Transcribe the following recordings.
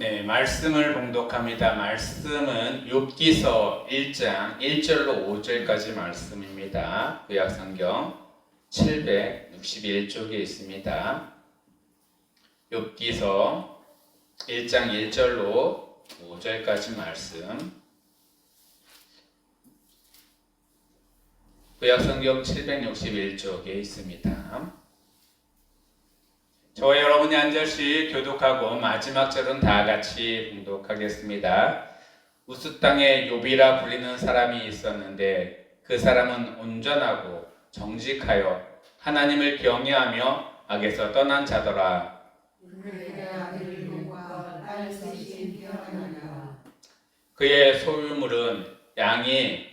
네, 말씀을 봉독합니다. 말씀은 욥기서 1장 1절로 5절까지 말씀입니다. 구약 성경 761쪽에 있습니다. 욥기서 1장 1절로 5절까지 말씀. 구약 성경 761쪽에 있습니다. 저와 여러분이 한 절씩 교독하고 마지막 절은 다 같이 봉독하겠습니다. 우스 땅에 욥이라 불리는 사람이 있었는데 그 사람은 온전하고 정직하여 하나님을 경외하며 악에서 떠난 자더라. 그의 소유물은 양이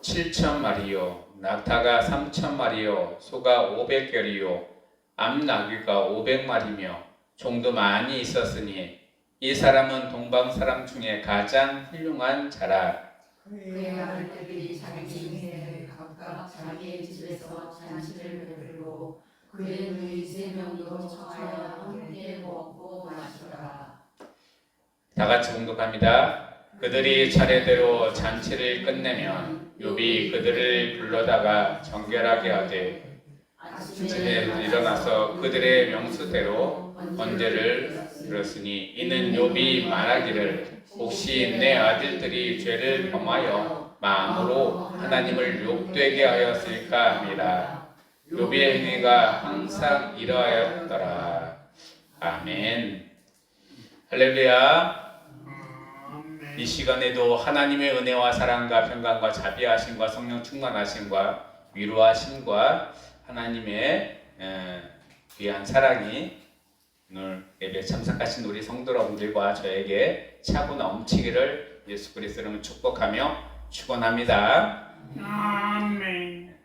7천 마리요, 낙타가 3천 마리요, 소가 500결이요, 암나귀가 500마리며 종도 많이 있었으니 이 사람은 동방 사람 중에 가장 훌륭한 자라. 그의 아들들이 자기 인생을 각각 자기의 집에서 잔치를 베풀고 그의 누이 세 명도 처하여 함께 먹고 마시더라. 다 같이 공독합니다. 그들이 차례대로 잔치를 끝내면 욥이 그들을 불러다가 정결하게 하되 아침에 일어나서 그들의 명수대로 번제를 들었으니 이는 욥이 말하기를 혹시 내 아들들이 죄를 범하여 마음으로 하나님을 욕되게 하였을까 함이라 욥의 행위가 항상 이러하였더라. 아멘. 할렐루야. 이 시간에도 하나님의 은혜와 사랑과 평강과 자비하심과 성령 충만하심과 위로하심과 하나님의 에, 귀한 사랑이 오늘 예배 참석하신 우리 성도 여러분들과 저에게 차고 넘치기를 예수 그리스도로 축복하며 축원합니다. 아멘.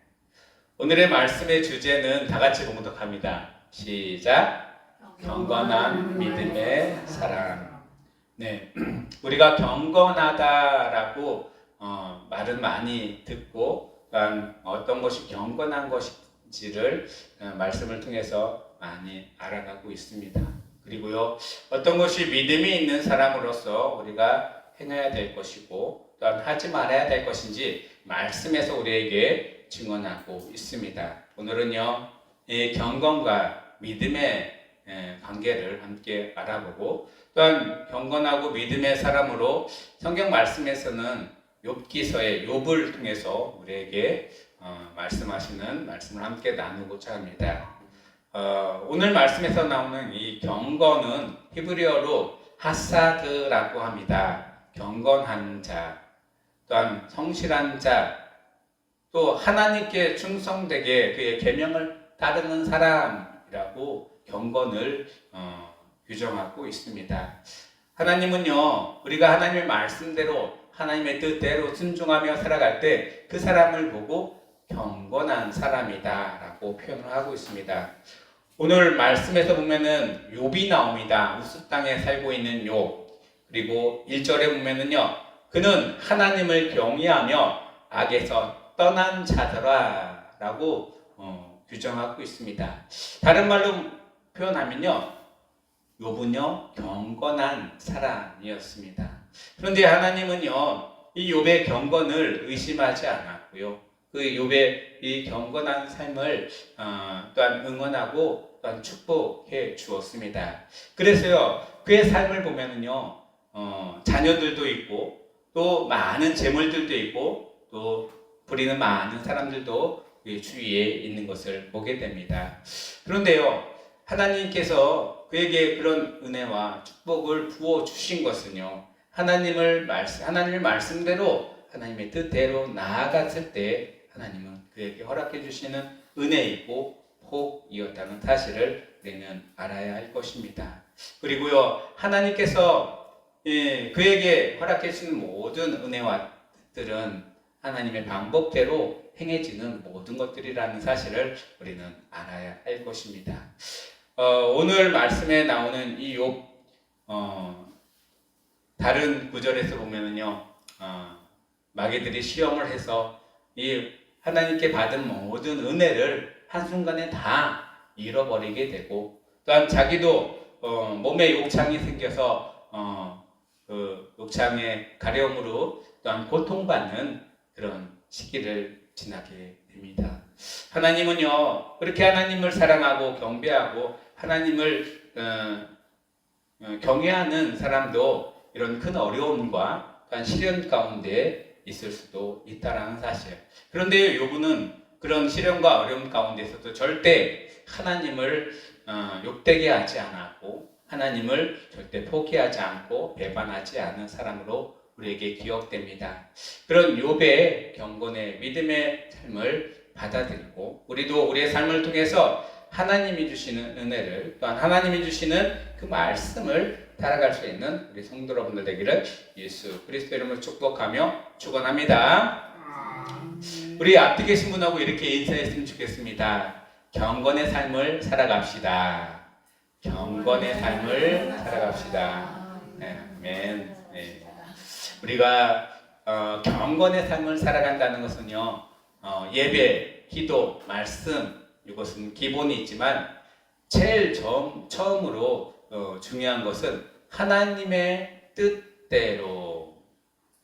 오늘의 말씀의 주제는 다 같이 봉독합니다. 시작. 경건한 믿음의 사랑. 네, 우리가 경건하다라고 어, 말은 많이 듣고 또한 어떤 것이 경건한 것인 지를 어, 말씀을 통해서 많이 알아가고 있습니다. 그리고요, 어떤 것이 믿음이 있는 사람으로서 우리가 행해야 될 것이고 또한 하지 말아야 될 것인지 말씀에서 우리에게 증언하고 있습니다. 오늘은요, 이 경건과 믿음의 에, 관계를 함께 알아보고 또한 경건하고 믿음의 사람으로 성경 말씀에서는 욥기서의 욥을 통해서 우리에게 어, 말씀하시는 말씀을 함께 나누고자 합니다. 어, 오늘 말씀에서 나오는 이 경건은 히브리어로 하사드라고 합니다. 경건한 자, 또한 성실한 자, 또 하나님께 충성되게 그의 계명을 따르는 사람이라고 경건을 어, 규정하고 있습니다. 하나님은요, 우리가 하나님의 말씀대로 하나님의 뜻대로 순종하며 살아갈 때 그 사람을 보고 경건한 사람이다 라고 표현을 하고 있습니다. 오늘 말씀에서 보면은 욥이 나옵니다. 우스 땅에 살고 있는 욥. 그리고 1절에 보면은요. 그는 하나님을 경외하며 악에서 떠난 자더라 라고 어, 규정하고 있습니다. 다른 말로 표현하면요. 욥은요. 경건한 사람이었습니다. 그런데 하나님은요. 이 욥의 경건을 의심하지 않았고요. 그 욥의 이 경건한 삶을 어, 또한 응원하고 또한 축복해 주었습니다. 그래서요 그의 삶을 보면은요 어, 자녀들도 있고 또 많은 재물들도 있고 또 부리는 많은 사람들도 그 주위에 있는 것을 보게 됩니다. 그런데요 하나님께서 그에게 그런 은혜와 축복을 부어 주신 것은요 하나님을 말씀 하나님의 말씀대로 하나님의 뜻대로 나아갔을 때 하나님은 그에게 허락해 주시는 은혜이고 복이었다는 사실을 우리는 알아야 할 것입니다. 그리고요 하나님께서 예, 그에게 허락해 주시는 모든 은혜와 뜻들은 하나님의 방법대로 행해지는 모든 것들이라는 사실을 우리는 알아야 할 것입니다. 어, 오늘 말씀에 나오는 이 욥, 어, 다른 구절에서 보면은요, 어, 마귀들이 시험을 해서 이 하나님께 받은 모든 은혜를 한순간에 다 잃어버리게 되고 또한 자기도 어, 몸에 욕창이 생겨서 어, 그 욕창의 가려움으로 또한 고통받는 그런 시기를 지나게 됩니다. 하나님은요 그렇게 하나님을 사랑하고 경배하고 하나님을 어, 어, 경외하는 사람도 이런 큰 어려움과 시련 가운데 있을 수도 있다라는 사실. 그런데 요구는 그런 시련과 어려움 가운데서도 절대 하나님을 어, 욕되게 하지 않았고 하나님을 절대 포기하지 않고 배반하지 않은 사람으로 우리에게 기억됩니다. 그런 욥의 경건의 믿음의 삶을 받아들이고 우리도 우리의 삶을 통해서 하나님이 주시는 은혜를 또한 하나님이 주시는 그 말씀을 따라갈 수 있는 우리 성도 여러분들 되기를 예수 그리스도 이름으로 축복하며 축원합니다. 우리 앞뒤 계신 분하고 이렇게 인사했으면 좋겠습니다. 경건의 삶을 살아갑시다. 경건의 삶을 살아갑시다. 네, 아멘. 네. 우리가 어, 경건의 삶을 살아간다는 것은요 어, 예배, 기도, 말씀 이것은 기본이 있지만 제일 처음, 처음으로 어, 중요한 것은 하나님의 뜻대로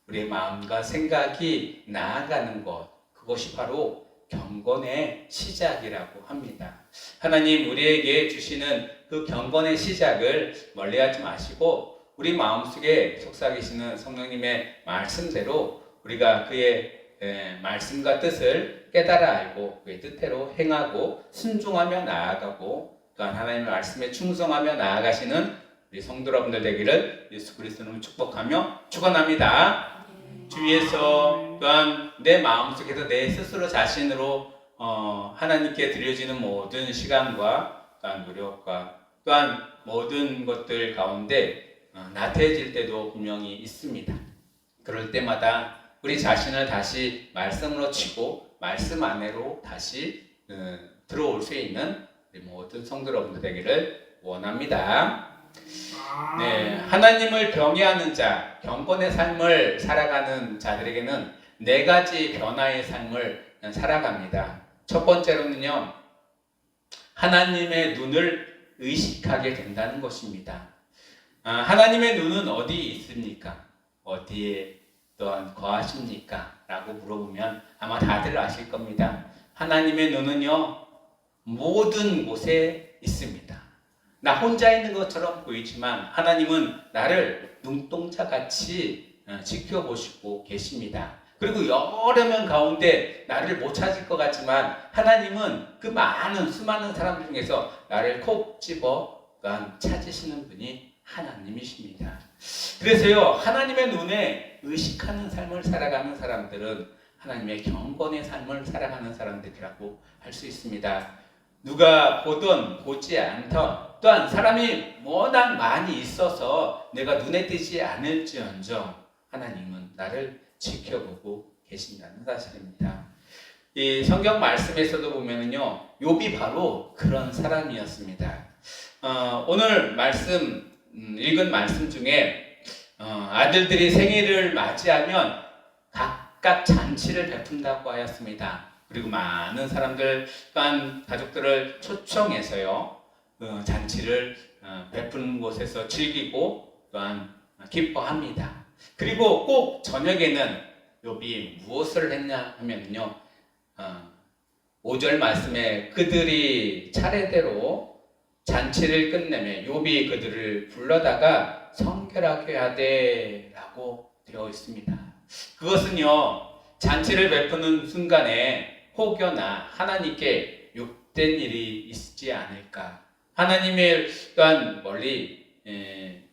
우리의 마음과 생각이 나아가는 것 그것이 바로 경건의 시작이라고 합니다. 하나님 우리에게 주시는 그 경건의 시작을 멀리하지 마시고 우리 마음속에 속삭이시는 성령님의 말씀대로 우리가 그의 에, 말씀과 뜻을 깨달아 알고 그의 뜻대로 행하고 순종하며 나아가고 또한 하나님의 말씀에 충성하며 나아가시는 우리 성도 여러분들 되기를 예수 그리스도는 축복하며 축원합니다. 주위에서 또한 내 마음속에서 내 스스로 자신으로 어, 하나님께 드려지는 모든 시간과 또한 노력과 또한 모든 것들 가운데 어, 나태해질 때도 분명히 있습니다. 그럴 때마다 우리 자신을 다시 말씀으로 치고 말씀 안으로 다시 어, 들어올 수 있는 모든 성도 여러분들 되기를 원합니다. 네, 하나님을 경외하는 자, 경건의 삶을 살아가는 자들에게는 네 가지 변화의 삶을 살아갑니다. 첫 번째로는요, 하나님의 눈을 의식하게 된다는 것입니다. 아, 하나님의 눈은 어디 있습니까? 어디에 또한 거하십니까? 라고 물어보면 아마 다들 아실 겁니다. 하나님의 눈은요, 모든 곳에 있습니다. 나 혼자 있는 것처럼 보이지만 하나님은 나를 눈동자 같이 어, 지켜보시고 계십니다. 그리고 여러 명 가운데 나를 못 찾을 것 같지만 하나님은 그 많은 수많은 사람 중에서 나를 콕 집어 찾으시는 분이 하나님이십니다. 그래서요 하나님의 눈에 의식하는 삶을 살아가는 사람들은 하나님의 경건의 삶을 살아가는 사람들이라고 할 수 있습니다. 누가 보던 보지 않던 또한 사람이 워낙 많이 있어서 내가 눈에 띄지 않을지언정 하나님은 나를 지켜보고 계신다는 사실입니다. 이 성경 말씀에서도 보면은요, 욥이 바로 그런 사람이었습니다. 어, 오늘 말씀 음, 읽은 말씀 중에 어, 아들들이 생일을 맞이하면 각각 잔치를 베푼다고 하였습니다. 그리고 많은 사람들 또한 가족들을 초청해서요 어, 잔치를 어, 베푸는 곳에서 즐기고 또한 기뻐합니다. 그리고 꼭 저녁에는 욥이 무엇을 했냐 하면요 어, 5절 말씀에 그들이 차례대로 잔치를 끝내며 욥이 그들을 불러다가 성결하게 하되라고 되어 있습니다. 그것은요 잔치를 베푸는 순간에 혹여나 하나님께 욕된 일이 있지 않을까 하나님의 또한 멀리 에,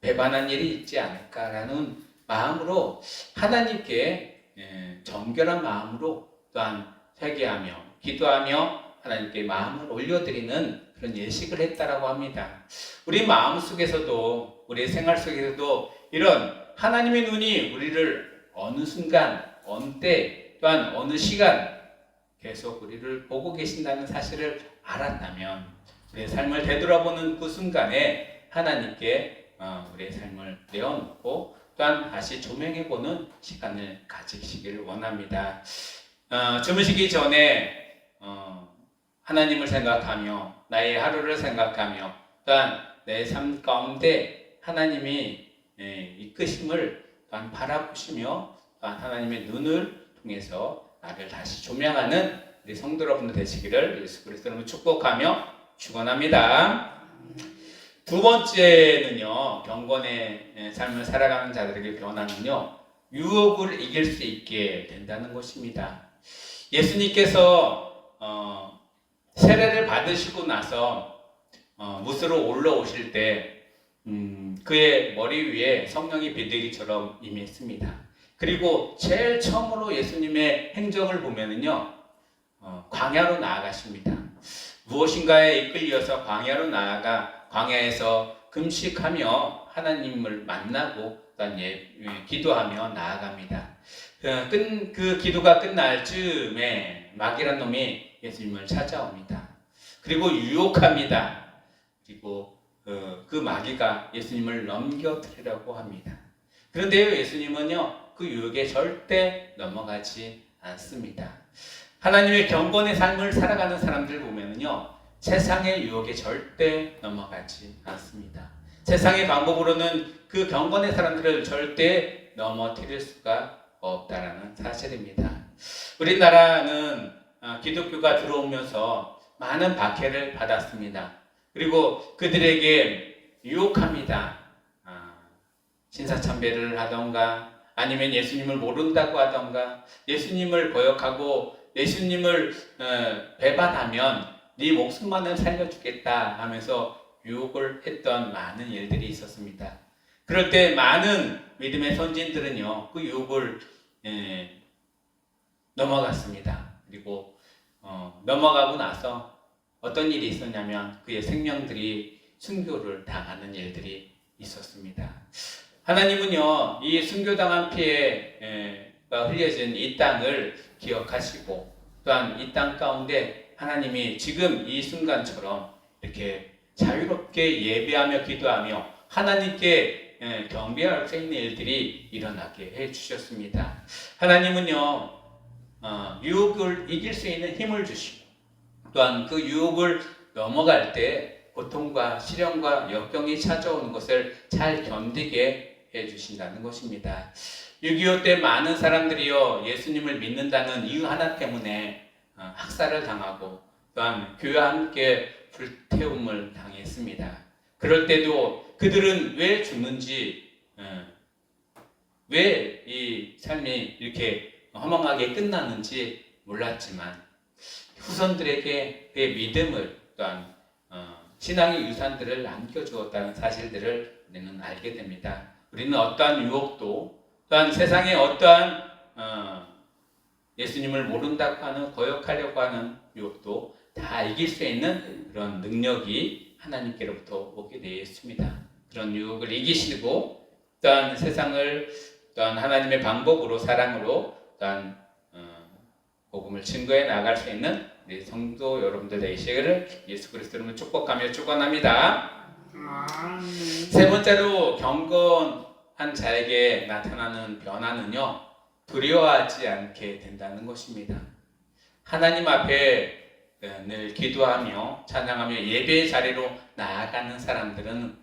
배반한 일이 있지 않을까라는 마음으로 하나님께 에, 정결한 마음으로 또한 회개하며 기도하며 하나님께 마음을 올려드리는 그런 예식을 했다라고 합니다. 우리 마음 속에서도 우리 생활 속에서도 이런 하나님의 눈이 우리를 어느 순간, 때, 또한 어느 시간 계속 우리를 보고 계신다는 사실을 알았다면 우리의 삶을 되돌아보는 그 순간에 하나님께 어, 우리의 삶을 내어놓고 또한 다시 조명해보는 시간을 가지시길 원합니다. 어, 주무시기 전에 어, 하나님을 생각하며 나의 하루를 생각하며 또한 내 삶 가운데 하나님이 예, 이끄심을 또한 바라보시며 또한 하나님의 눈을 통해서 나를 다시 조명하는 우리 성도 여러분들 되시기를 예수 그리스도로 축복하며 축원합니다. 두 번째는요 경건의 예, 삶을 살아가는 자들에게 변화는요 유혹을 이길 수 있게 된다는 것입니다. 예수님께서 어, 세례를 받으시고 나서 어, 무스로 올라오실 때 음, 그의 머리 위에 성령이 비둘기처럼 임했습니다. 그리고 제일 처음으로 예수님의 행적을 보면은요 어, 광야로 나아가십니다. 무엇인가에 이끌려서 광야로 나아가 광야에서 금식하며 하나님을 만나고 또한 예, 예, 기도하며 나아갑니다. 그, 끝, 그 기도가 끝날 즈음에 마귀란 놈이 예수님을 찾아옵니다. 그리고 유혹합니다. 그리고 어, 그 마귀가 예수님을 넘겨뜨리려고 합니다. 그런데요, 예수님은요, 그 유혹에 절대 넘어가지 않습니다. 하나님의 경건의 삶을 살아가는 사람들 보면은요, 세상의 유혹에 절대 넘어가지 않습니다. 세상의 방법으로는 그 경건의 사람들을 절대 넘어뜨릴 수가 없다라는 사실입니다. 우리나라는 아, 기독교가 들어오면서 많은 박해를 받았습니다. 그리고 그들에게 유혹합니다. 아, 신사참배를 하던가 아니면 예수님을 모른다고 하던가 예수님을 거역하고 예수님을 어, 배반하면 네 목숨만을 살려주겠다 하면서 유혹을 했던 많은 일들이 있었습니다. 그럴 때 많은 믿음의 선진들은요 그 유혹을 예, 넘어갔습니다. 그리고 어, 넘어가고 나서 어떤 일이 있었냐면 그의 생명들이 순교를 당하는 일들이 있었습니다. 하나님은요 이 순교당한 피해가 흘려진 이 땅을 기억하시고 또한 이 땅 가운데 하나님이 지금 이 순간처럼 이렇게 자유롭게 예배하며 기도하며 하나님께 예, 경배할 수 있는 일들이 일어나게 해 주셨습니다. 하나님은요 어, 유혹을 이길 수 있는 힘을 주시고 또한 그 유혹을 넘어갈 때 고통과 시련과 역경이 찾아오는 것을 잘 견디게 해 주신다는 것입니다. 6.25 때 많은 사람들이요 예수님을 믿는다는 이유 하나 때문에 어, 학살을 당하고 또한 교회와 함께 불태움을 당했습니다. 그럴 때도 그들은 왜 죽는지, 왜 이 삶이 이렇게 허망하게 끝나는지 몰랐지만 후손들에게 그의 믿음을 또한 어, 신앙의 유산들을 남겨주었다는 사실들을 우리는 알게 됩니다. 우리는 어떠한 유혹도 또한 세상의 어떠한 어, 예수님을 모른다고 하는 거역하려고 하는 유혹도 다 이길 수 있는 그런 능력이 하나님께로부터 오게 되어 있습니다. 그런 유혹을 이기시고 또한 세상을 또한 하나님의 방법으로 사랑으로 또한 어, 복음을 증거해 나갈 수 있는 성도 여러분들 되시기를 예수 그리스도로 축복하며 축원합니다. 아멘. 세 번째로 경건한 자에게 나타나는 변화는요 두려워하지 않게 된다는 것입니다. 하나님 앞에 어, 늘 기도하며 찬양하며 예배의 자리로 나아가는 사람들은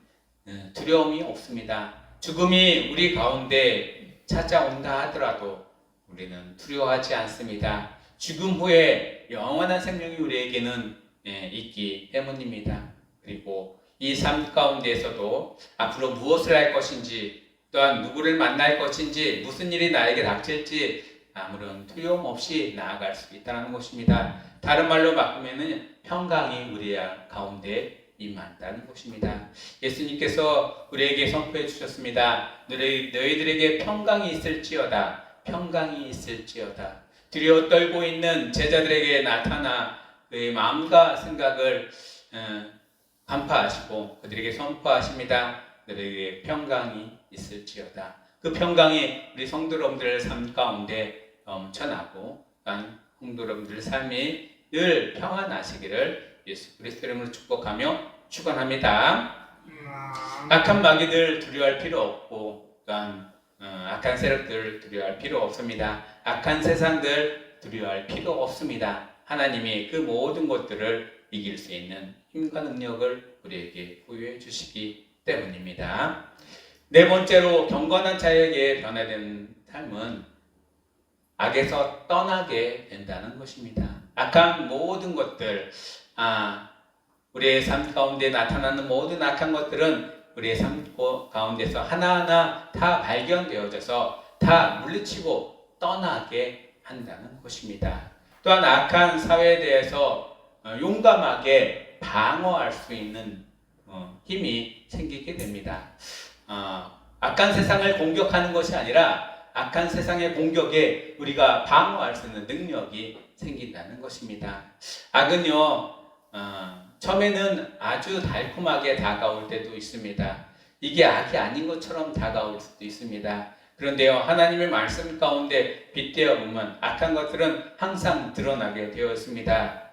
어, 두려움이 없습니다. 죽음이 우리 가운데 찾아온다 하더라도 우리는 두려워하지 않습니다. 죽음 후에 영원한 생명이 우리에게는 예, 있기 때문입니다. 그리고 이 삶 가운데에서도 앞으로 무엇을 할 것인지 또한 누구를 만날 것인지 무슨 일이 나에게 닥칠지 아무런 두려움 없이 나아갈 수 있다는 것입니다. 다른 말로 바꾸면은 평강이 우리 가운데 임한다는 것입니다. 예수님께서 우리에게 선포해 주셨습니다. 너희, 너희들에게 평강이 있을지어다. 평강이 있을지어다. 두려워 떨고 있는 제자들에게 나타나 그의 마음과 생각을 어, 간파하시고 그들에게 선포하십니다. 너희에게 평강이 있을지어다. 그 평강이 우리 성도 여러분들의 삶 가운데 넘쳐나고 또한 성도 여러분들의 삶이 늘 평안하시기를 예수 그리스도 이름으로 축복하며 축원합니다. 악한 마귀들 두려워할 필요 없고 어, 악한 세력들 두려워할 필요 없습니다. 악한 세상들 두려워할 필요 없습니다. 하나님이 그 모든 것들을 이길 수 있는 힘과 능력을 우리에게 부여해 주시기 때문입니다. 네 번째로 경건한 자에게 변화된 삶은 악에서 떠나게 된다는 것입니다. 악한 모든 것들, 아, 우리의 삶 가운데 나타나는 모든 악한 것들은 우리의 삶 가운데서 하나하나 다 발견되어져서 다 물리치고 떠나게 한다는 것입니다. 또한 악한 사회에 대해서 어, 용감하게 방어할 수 있는 어, 힘이 생기게 됩니다. 어, 악한 세상을 공격하는 것이 아니라 악한 세상의 공격에 우리가 방어할 수 있는 능력이 생긴다는 것입니다. 악은요, 어, 처음에는 아주 달콤하게 다가올 때도 있습니다. 이게 악이 아닌 것처럼 다가올 수도 있습니다. 그런데요, 하나님의 말씀 가운데 빗대어 보면 악한 것들은 항상 드러나게 되어 있습니다.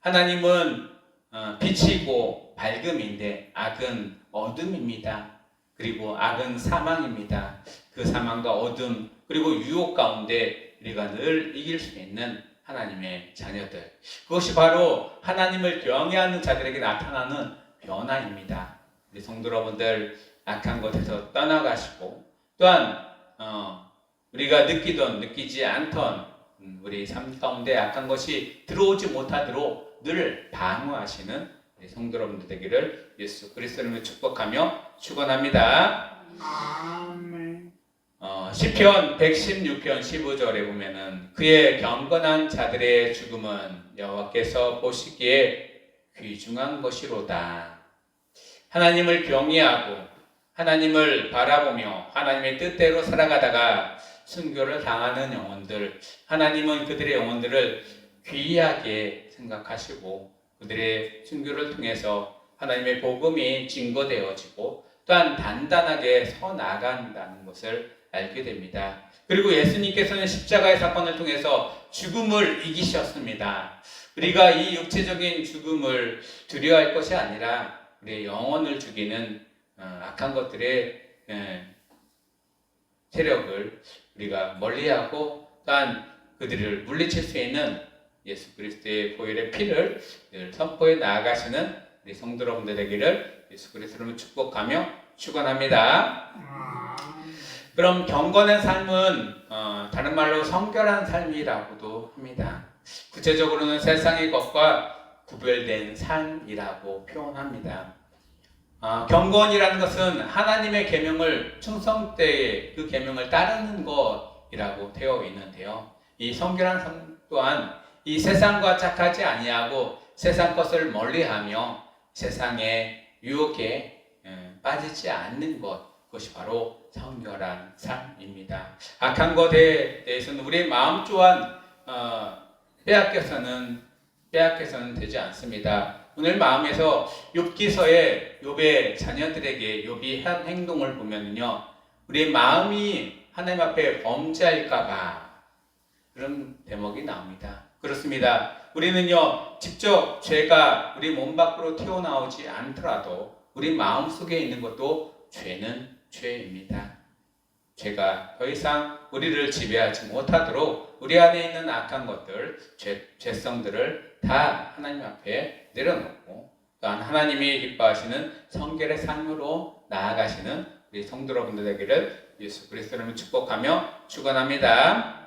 하나님은 어, 빛이고 밝음인데 악은 어둠입니다. 그리고 악은 사망입니다. 그 사망과 어둠 그리고 유혹 가운데 우리가 늘 이길 수 있는 하나님의 자녀들. 그것이 바로 하나님을 경외하는 자들에게 나타나는 변화입니다. 우리 성도 여러분들 악한 것에서 떠나가시고 또한 어, 우리가 느끼던 느끼지 않던 음, 우리 삶 가운데 악한 것이 들어오지 못하도록 늘 방어하시는 성도 여러분들 되기를 예수 그리스도님을 축복하며 축원합니다. 아멘. 어, 시편 116편 15절에 보면은 그의 경건한 자들의 죽음은 여호와께서 보시기에 귀중한 것이로다. 하나님을 경외하고 하나님을 바라보며 하나님의 뜻대로 살아가다가 순교를 당하는 영혼들, 하나님은 그들의 영혼들을 귀하게 생각하시고 그들의 순교를 통해서 하나님의 복음이 증거되어지고 또한 단단하게 서 나간다는 것을 알게 됩니다. 그리고 예수님께서는 십자가의 사건을 통해서 죽음을 이기셨습니다. 우리가 이 육체적인 죽음을 두려워할 것이 아니라 우리의 영혼을 죽이는 어, 악한 것들의 예, 세력을 우리가 멀리하고 또한 그들을 물리칠 수 있는 예수 그리스도의 보혈의 피를 늘 선포해 나아가시는 우리 성도 여러분들 되기를 예수 그리스도로 축복하며 축원합니다. 그럼 경건한 삶은 어, 다른 말로 성결한 삶이라고도 합니다. 구체적으로는 세상의 것과 구별된 삶이라고 표현합니다. 어, 경건이라는 것은 하나님의 계명을 충성되게 그 계명을 따르는 것이라고 되어 있는데요. 이 성결한 삶 또한 이 세상과 착하지 아니하고 세상 것을 멀리하며 세상의 유혹에 예, 빠지지 않는 것 그것이 바로 성결한 삶입니다. 악한 것에 대해서는 우리의 마음 또한 어, 빼앗겨서는 빼앗겨서는 되지 않습니다. 오늘 마음에서 욥기서의 욥의 자녀들에게 욥이 한 행동을 보면요, 우리의 마음이 하나님 앞에 범죄할까봐 그런 대목이 나옵니다. 그렇습니다. 우리는요, 직접 죄가 우리 몸 밖으로 튀어나오지 않더라도 우리 마음 속에 있는 것도 죄는 죄입니다. 죄가 더 이상 우리를 지배하지 못하도록 우리 안에 있는 악한 것들, 죄, 죄성들을 다 하나님 앞에 내려놓고 또한 하나님이 기뻐하시는 성결의 삶으로 나아가시는 우리 성도 여러분들 되기를 예수 그리스도를 축복하며 축원합니다.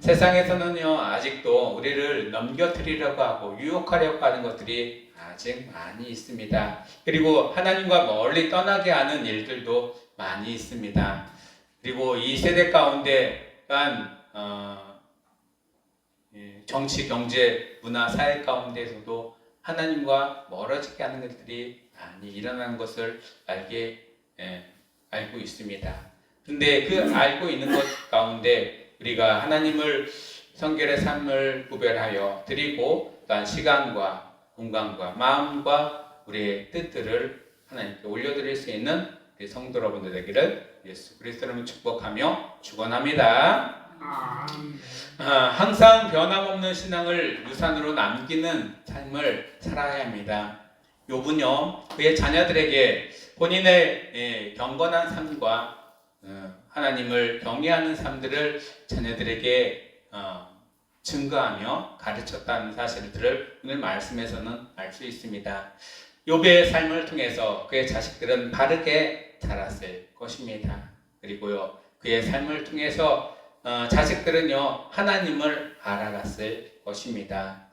세상에서는요 아직도 우리를 넘겨뜨리려고 하고 유혹하려고 하는 것들이 아직 많이 있습니다. 그리고 하나님과 멀리 떠나게 하는 일들도 많이 있습니다. 그리고 이 세대 가운데 간 어, 예, 정치, 경제, 문화, 사회 가운데서도 하나님과 멀어지게 하는 것들이 많이 일어나는 것을 알게 예, 알고 있습니다. 그런데 그 알고 있는 것 가운데 우리가 하나님을 성결의 삶을 구별하여 드리고 또한 시간과 공간과 마음과 우리의 뜻들을 하나님께 올려드릴 수 있는 우리 성도 여러분들 되기를 예수 그리스도로 축복하며 축원합니다. 아, 항상 변함없는 신앙을 유산으로 남기는 삶을 살아야 합니다. 욥은요 그의 자녀들에게 본인의 예, 경건한 삶과 어, 하나님을 경외하는 삶들을 자녀들에게 어, 증거하며 가르쳤다는 사실들을 오늘 말씀에서는 알 수 있습니다. 욥의 삶을 통해서 그의 자식들은 바르게 자랐을 것입니다. 그리고요 그의 삶을 통해서 어, 자식들은요 하나님을 알아갔을 것입니다.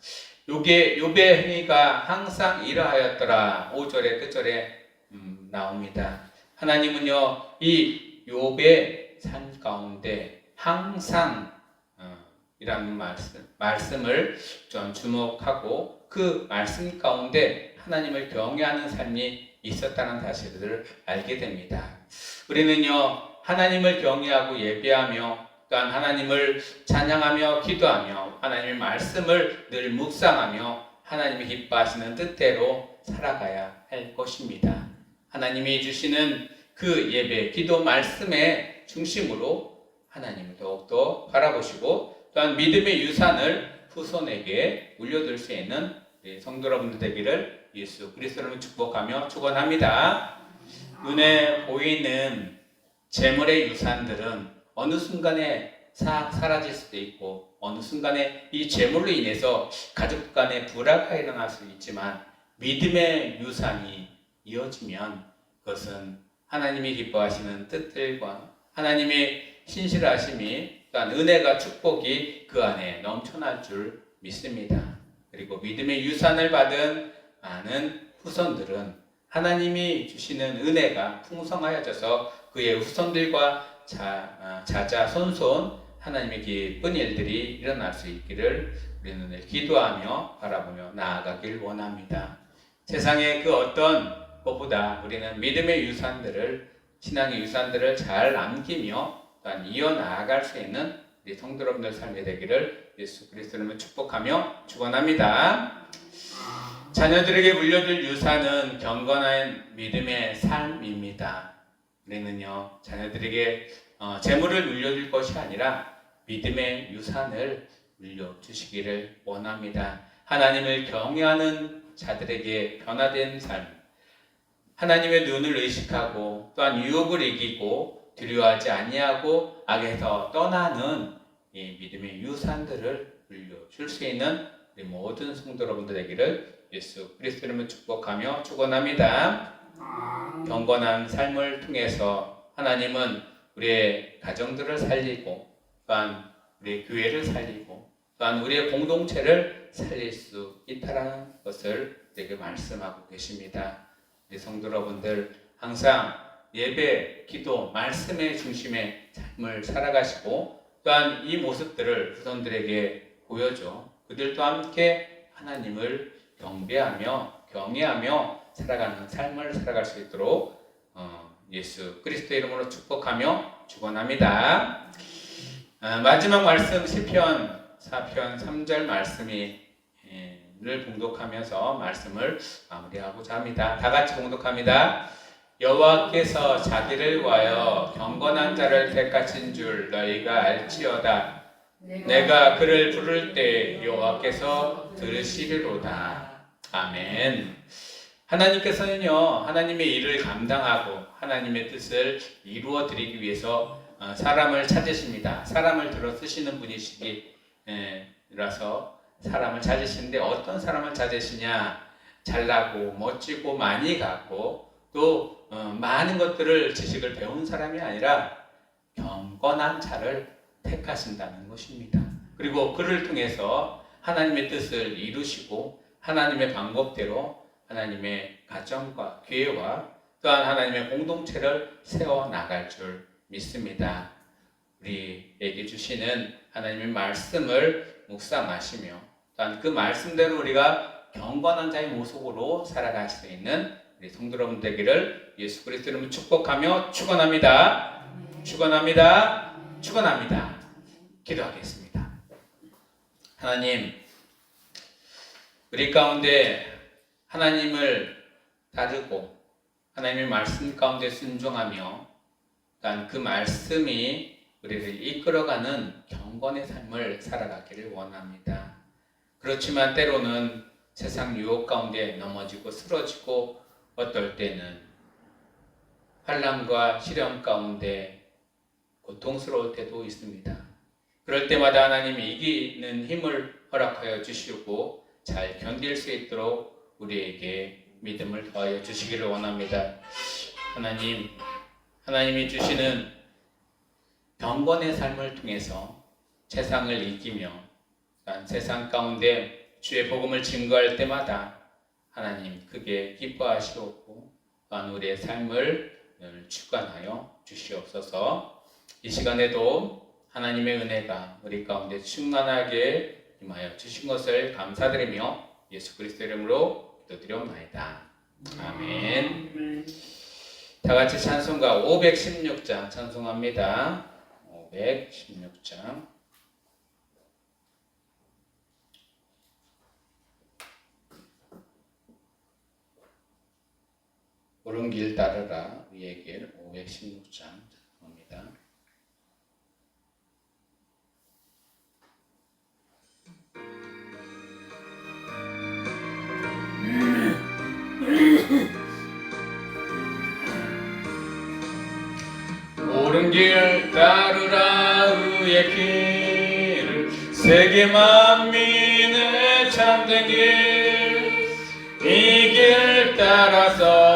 요게 욥의 행위가 항상 이러하였더라 5절에 끝절에 음, 나옵니다. 하나님은요 이 욥의 삶 가운데 항상 어, 이라는 말씀, 말씀을 좀 주목하고 그 말씀 가운데 하나님을 경외하는 삶이 있었다는 사실을 알게 됩니다. 우리는요 하나님을 경외하고 예배하며 또한 하나님을 찬양하며 기도하며 하나님의 말씀을 늘 묵상하며 하나님이 기뻐하시는 뜻대로 살아가야 할 것입니다. 하나님이 주시는 그 예배, 기도 말씀의 중심으로 하나님을 더욱더 바라보시고 또한 믿음의 유산을 후손에게 물려줄 수 있는 성도 여러분들 되기를 예수 그리스도로 축복하며 축원합니다. 눈에 보이는 재물의 유산들은 어느 순간에 싹 사라질 수도 있고 어느 순간에 이 재물로 인해서 가족 간의 불화가 일어날 수 있지만 믿음의 유산이 이어지면 그것은 하나님이 기뻐하시는 뜻들과 하나님의 신실하심이 또한 은혜가 축복이 그 안에 넘쳐날 줄 믿습니다. 그리고 믿음의 유산을 받은 많은 후손들은 하나님이 주시는 은혜가 풍성하여져서 그의 후손들과 자, 아, 자자 손손 하나님의 기쁜 일들이 일어날 수 있기를 우리는 늘 기도하며 바라보며 나아가길 원합니다. 세상의 그 어떤 것보다 우리는 믿음의 유산들을 신앙의 유산들을 잘 남기며 또한 이어나아갈 수 있는 우리 성도 여러분들 삶이 되기를 예수 그리스도로 축복하며 축원합니다. 자녀들에게 물려줄 유산은 경건한 믿음의 삶입니다. 우리는요 자녀들에게 어, 재물을 물려줄 것이 아니라 믿음의 유산을 물려주시기를 원합니다. 하나님을 경외하는 자들에게 변화된 삶, 하나님의 눈을 의식하고 또한 유혹을 이기고 두려워하지 아니하고 악에서 떠나는 이 믿음의 유산들을 물려줄 수 있는 우리 모든 성도 여러분들 되기를 예수 그리스도로 축복하며 축원합니다. 경건한 삶을 통해서 하나님은 우리의 가정들을 살리고 또한 우리의 교회를 살리고 또한 우리의 공동체를 살릴 수 있다라는 것을 우리에게 말씀하고 계십니다. 우리 성도 여러분들 항상 예배, 기도, 말씀의 중심의 삶을 살아가시고 또한 이 모습들을 후손들에게 보여줘 그들도 함께 하나님을 경배하며 경외하며 살아가는 삶을 살아갈 수 있도록 어, 예수 그리스도 이름으로 축복하며 축원합니다. 아, 마지막 말씀 시편 4편 3절 말씀이 예, 를 봉독하면서 말씀을 마무리하고자 합니다. 다 같이 봉독합니다. 여호와께서 자기를 위하여 경건한 자를 택하신 줄 너희가 알지어다. 내가 그를 부를 때 여호와께서 들으시리로다. 아멘. 하나님께서는요, 하나님의 일을 감당하고 하나님의 뜻을 이루어 드리기 위해서 어, 사람을 찾으십니다. 사람을 들어 쓰시는 분이시기라서 사람을 찾으시는데 어떤 사람을 찾으시냐? 잘나고 멋지고 많이 갖고 또 어, 많은 것들을 지식을 배운 사람이 아니라 경건한 자를 택하신다는 것입니다. 그리고 그를 통해서 하나님의 뜻을 이루시고 하나님의 방법대로 하나님의 가정과 교회와 또한 하나님의 공동체를 세워 나갈 줄 믿습니다. 우리에게 주시는 하나님의 말씀을 묵상하시며 또한 그 말씀대로 우리가 경건한 자의 모습으로 살아갈 수 있는 우리 성도 여러분 되기를 예수 그리스도 이름으로 축복하며 축원합니다. 축원합니다. 축원합니다. 기도하겠습니다. 하나님 우리 가운데 하나님을 따르고 하나님의 말씀 가운데 순종하며 그 말씀이 우리를 이끌어가는 경건의 삶을 살아가기를 원합니다. 그렇지만 때로는 세상 유혹 가운데 넘어지고 쓰러지고 어떨 때는 환란과 시련 가운데 고통스러울 때도 있습니다. 그럴 때마다 하나님이 이기는 힘을 허락하여 주시고 잘 견딜 수 있도록 우리에게 믿음을 더하여 주시기를 원합니다. 하나님, 하나님이 주시는 경건의 삶을 통해서 세상을 이기며 세상 가운데 주의 복음을 증거할 때마다 하나님 크게 기뻐하시옵고 또한 우리의 삶을 늘 주관하여 주시옵소서 이 시간에도 하나님의 은혜가 우리 가운데 충만하게 임하여 주신 것을 감사드리며 예수 그리스도 이름으로 기도드려옵나이다. 아멘. 다 같이 찬송가 516장 찬송합니다. 516장. 옳은 길 따르라. 위의 길 516장 찬송합니다. 옳은 길 따르라. 의의 길을 세계 만민의 참된 길이 길 따라서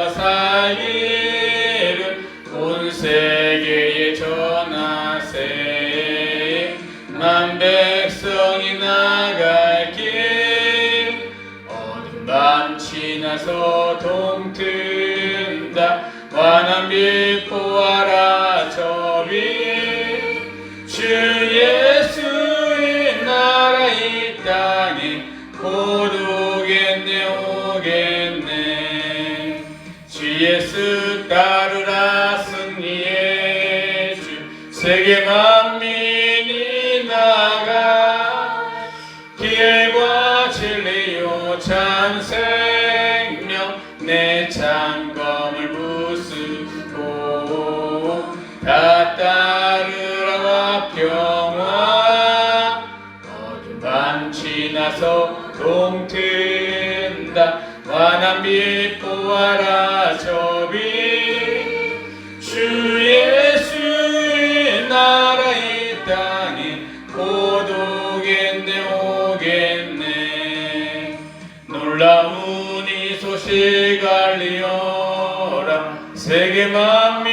지나서 동튼다. 환한 빛 보아라 저 빛 주 예수의 나라 이 땅에 곧 오겠네 오겠네. 놀라운 이 소식 알리어라. 세계 만민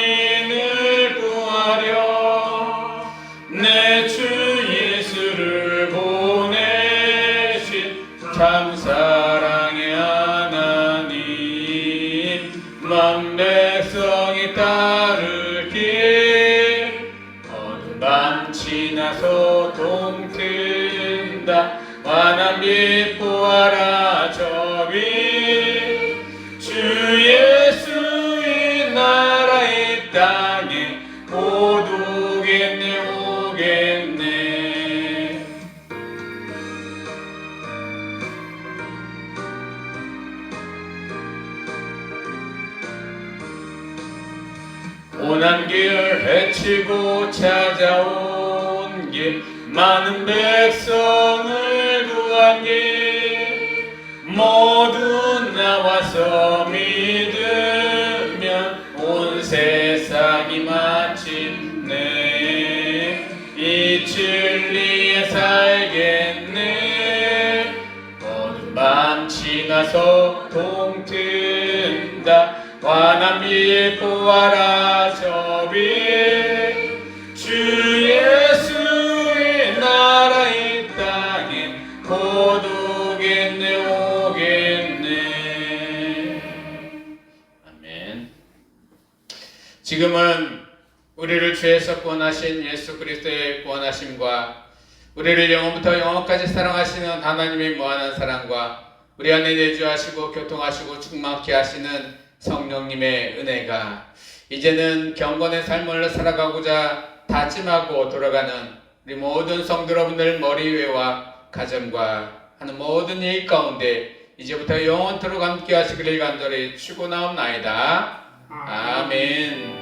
오겠네. 고난 길 헤치고 찾아온 길 많은 백성을 구한 길 모두 나와서 믿으 이 진리에 살겠네 어둠 밤 지나서 동튼다. 환한 빛 보아라 저빛 주 예수의 나라 이 땅에 곧 오겠네 오겠네. 아멘. 지금은 우리를 죄에서 구원하신 예수 그리스도의 구원하심과 우리를 영원부터 영원까지 사랑하시는 하나님의 무한한 사랑과 우리 안에 내주하시고 교통하시고 충만케 하시는 성령님의 은혜가 이제는 경건의 삶을 살아가고자 다짐하고 돌아가는 우리 모든 성도 여러분들 머리 위와 가정과 하는 모든 일 가운데 이제부터 영원토록 함께 하시기를 간절히 추고 나옵나이다. 아멘.